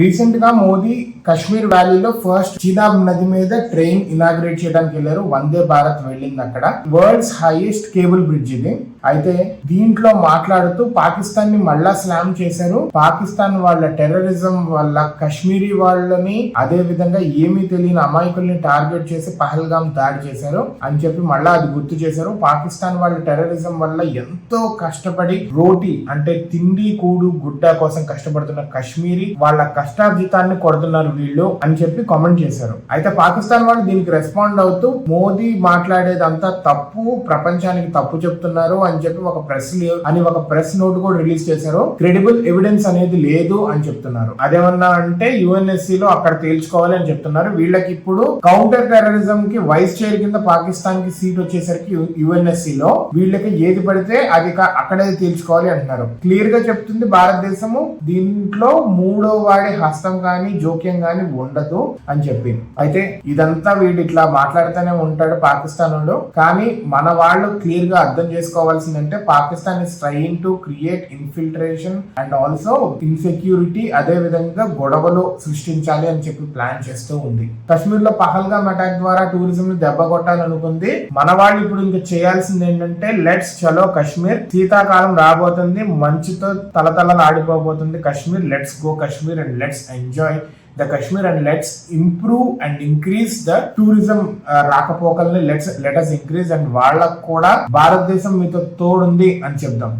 రీసెంట్గా మోదీ కశ్మీర్ వ్యాలీలో ఫస్ట్ చినాబ్ నది మీద ట్రైన్ ఇనాగ్రేట్ చేయడానికి వెళ్ళారు. వందే భారత్ వెళ్ళింది అక్కడ. వరల్డ్స్ హైయెస్ట్ కేబుల్ బ్రిడ్జ్ ఇది. అయితే దీంట్లో మాట్లాడుతూ పాకిస్తాన్ని మళ్ళా స్లామ్ చేశారు. పాకిస్తాన్ వాళ్ళ టెర్రరిజం వల్ల కశ్మీరీ వాళ్ళని అదే విధంగా ఏమీ తెలియని అమాయకుల్ని టార్గెట్ చేసి పహల్గాం దాడి చేశారు అని చెప్పి మళ్ళా అది గుర్తు చేశారు. పాకిస్తాన్ వాళ్ళ టెర్రరిజం వల్ల ఎంతో కష్టపడి రోటీ అంటే తిండి కూడు గుడ్డ కోసం కష్టపడుతున్న కశ్మీరీ వాళ్ళ కష్టార్జితాన్ని కొడుతున్నారు వీళ్ళు అని చెప్పి కామెంట్ చేశారు. అయితే పాకిస్తాన్ వాళ్ళు దీనికి రెస్పాండ్ అవుతూ మోదీ మాట్లాడేదంతా తప్పు ప్రపంచానికి తప్పు చెప్తున్నారు అని చెప్పి ఒక ప్రెస్ అని ఒక ప్రెస్ నోట్ కూడా రిలీజ్ చేశారు. క్రెడిబుల్ ఎవిడెన్స్ అనేది లేదు అని చెప్తున్నారు. అదేమన్నా అంటే యుఎన్ఎస్సి లో అక్కడ తేల్చుకోవాలి అని చెప్తున్నారు. వీళ్ళకి ఇప్పుడు కౌంటర్ టెర్రరిజం కి వైస్ చైర్ కింద పాకిస్తాన్కి సీట్ వచ్చేసరికి యుఎన్ఎస్సి లో వీళ్ళకి ఏది పడితే అది అక్కడే తేల్చుకోవాలి అంటున్నారు. క్లియర్గా చెప్తుంది భారతదేశము. దీంట్లో మూడో వాడే హస్తం కానీ జోక్యం కానీ ఉండదు అని చెప్పి అయితే ఇదంతా వీడు ఇట్లా మాట్లాడుతూనే ఉంటాడు పాకిస్తాన్ కానీ మన వాళ్ళు క్లియర్గా అర్థం చేసుకోవాల్సిందంటే Pakistan is trying to create infiltration and also insecurity అదే విధంగా గొడవలు సృష్టించాలి అని చెప్పి ప్లాన్ చేస్తూ ఉంది. కశ్మీర్లో పహల్గామ్ అటాక్ ద్వారా టూరిజం ని దెబ్బ కొట్టాలనుకుంది మన వాళ్ళు ఇప్పుడు ఇంకా చేయాల్సింది ఏంటంటే లెట్స్ చలో కశ్మీర్ శీతాకాలం రాబోతుంది మంచుతో తలతలలు ఆడిపోబోతుంది Kashmir let's go Kashmir and let's enjoy the Kashmir and let's improve and increase the tourism రాకపోకల్ని let's let us increase and వాళ్ళకు కూడా భారతదేశం మీతో తోడుంది అని చెప్దాం.